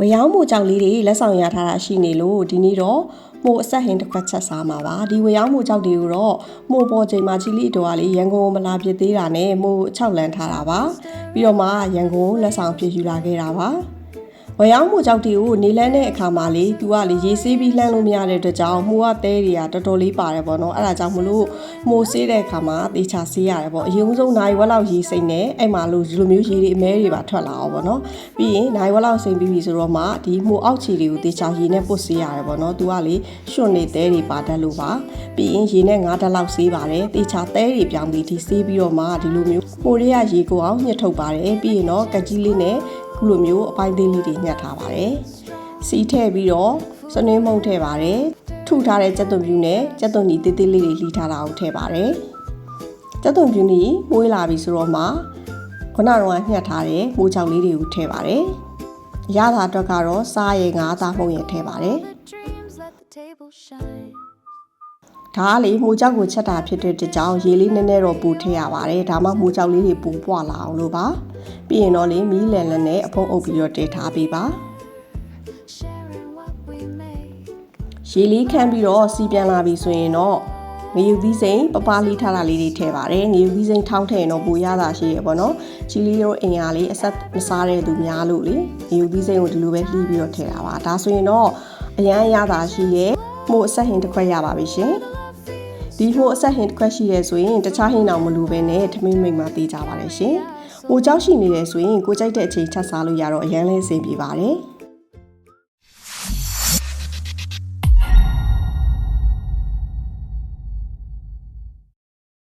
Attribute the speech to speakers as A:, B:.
A: ဝရောင်းမှုကြောက်လေးတွေလက်ဆောင်ရထားတာရှိနေလို့ဒီနေ့တော့မို့အဆက်ဟင်းတစ်ခွက်ချက်စားမှာပါဒီဝရောင်းမှုကြောက်တွေကိုတော့မို့ပေါ်ချိန်မှာချီလီတော်ကလေရန်ကုန်ကိုမလာဖြစ်သေးတာနဲ့မို့6လန်ထားတာပါပြီးတော့မှရန်ကုန်ကိုလက်ဆောင်ဖြစ်ယူလာခဲ့တာပါ ဝရောင်းမှုကြောက်တွေကိုနေလန်းတဲ့အခါမှာလေသူကလေရေးဆေးပြီးလှမ်းလို့မရတဲ့အတွက်ကြောင့်မှုကတဲတွေကတော်တော်လေးပါတယ်ပေါ့နော်အဲ့ဒါကြောင့်မလို့မှုဆေးတဲ့အခါမှာတေချာဆေးရတယ်ပေါ့အရင်ဆုံးနိုင်ဝက်လောက်ရေးစိမ့်နေအဲ့မှာလို့ဒီလိုမျိုးရေးတွေအမဲတွေပါထွက်လာအောင်ပေါ့နော်ပြီးရင်နိုင်ဝက်လောက်စိမ့်ပြီးပြီဆိုတော့မှဒီမှုအောက်ခြေတွေကိုတေချာရေးနဲ့ပုတ်ဆေးရတယ်ပေါ့နော်သူကလေရွှွန်နေတဲတွေပါတတ်လို့ပါပြီးရင်ရေးနဲ့9ဓာတ်လောက်ဆေးပါတယ်တေချာတဲတွေပြောင်းပြီးဒီဆေးပြီးတော့မှဒီလိုမျိုးပိုတွေကရေကိုအောင်ညှစ်ထုတ်ပါတယ်ပြီးရင်တော့ကက်ကြီးလေးနဲ့ ခုလိုမျိုးအပိုင်းသေးလေးတွေညှက်ထားပါတယ်စီးထည့်ပြီးတော့စနွေးမုံထည့်ပါတယ်ထုထားတဲ့ကြက်သွန်ပြူနဲ့ကြက်သွန်ကြီးတေးသေးလေးတွေလှီထားတာကိုထည့်ပါတယ်ကြက်သွန်ပြူနီမွေးလာပြီဆိုတော့မှခုနကတော့ညှက်ထားတဲ့မိုးချောက်လေးတွေကိုထည့်ပါတယ်ရတာအတွက်ကတော့စားရဲငါးသားမှုန့်ရထည့်ပါတယ် ဒါကလေမိုးကြောက်ကိုချက်တာဖြစ်တဲ့တကြောင်ရေလေးနည်းနည်းတော့ပူထည့်ရပါတယ်ဒါမှမိုးကြောက်လေးတွေပူပွားလာအောင်လို့ပါပြီးရင်တော့လေမီးလန်လန်နဲ့အဖုံးအုပ်ပြီးတော့တည်ထားပေးပါ
B: sharing what we make
A: ရေလေးခမ်းပြီးတော့စီပြန်လာပြီဆိုရင်တော့ငရုတ်သီးစိမ်ပပလီထားတာလေးတွေထည့်ပါတယ်ငရုတ်သီးစိမ်ထောင်းထည့်ရင်တော့ပူရတာရှိရပေါ့နော်ချီလီတို့အင်အားလေးအဆက်မစားတဲ့သူများလို့လေငရုတ်သီးစိမ်ကိုဒီလိုပဲလှီးပြီးတော့ထည့်တာပါဒါဆိုရင်တော့အရန်ရတာရှိရဲ့မို့အဆက်ဟင်တစ်ခွက်ရပါပြီရှင် ဒီမို့အဆက်ဟင်တစ်ခွက်ရှိရဲဆိုရင်တခြားဟင်းအောင်မလိုပဲနဲ့ထမင်းမိတ်မှသေးကြပါတယ်ရှင်။ဟိုကြောက်ရှိနေတယ်ဆိုရင်ကိုကြိုက်တဲ့အချိန်ချက်စားလို့ရတော့အရန်လေးအဆင်ပြေပါတယ်။